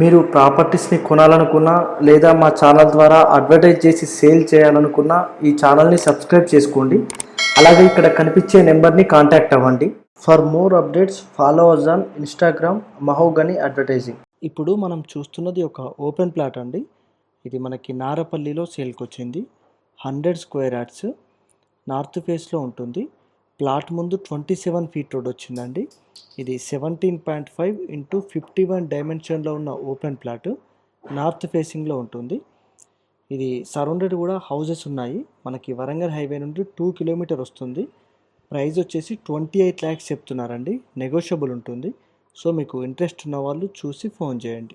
మీరు ప్రాపర్టీస్ని కొనాలనుకున్నా లేదా మా ఛానల్ ద్వారా అడ్వర్టైజ్ చేసి సేల్ చేయాలనుకున్నా ఈ ఛానల్ని సబ్స్క్రైబ్ చేసుకోండి. అలాగే ఇక్కడ కనిపించే నెంబర్ని కాంటాక్ట్ అవ్వండి. For more updates follow us on Instagram Mahogany advertising. ఇప్పుడు మనం చూస్తున్నది ఒక ఓపెన్ ప్లాట్ అండి. ఇది మనకి నారపల్లిలో సేల్కి వచ్చింది హండ్రెడ్ స్క్వేర్ యాడ్స్ నార్త్ ఫేస్లో ఉంటుంది. ప్లాట్ ముందు ట్వంటీ సెవెన్ ఫీట్ రోడ్ వచ్చిందండి. ఇది seventeen point five into fifty one డైమెన్షన్లో ఉన్న ఓపెన్ ప్లాట్. నార్త్ ఫేసింగ్లో ఉంటుంది. ఇది సరౌండెడ్ కూడా హౌసెస్ ఉన్నాయి. మనకి వరంగల్ హైవే నుండి టూ కిలోమీటర్ వస్తుంది. ప్రైస్ వచ్చేసి ట్వంటీ ఎయిట్ ల్యాక్స్ చెప్తున్నారండి. నెగోషియబుల్ ఉంటుంది. సో మీకు ఇంట్రెస్ట్ ఉన్న వాళ్ళు చూసి ఫోన్ చేయండి.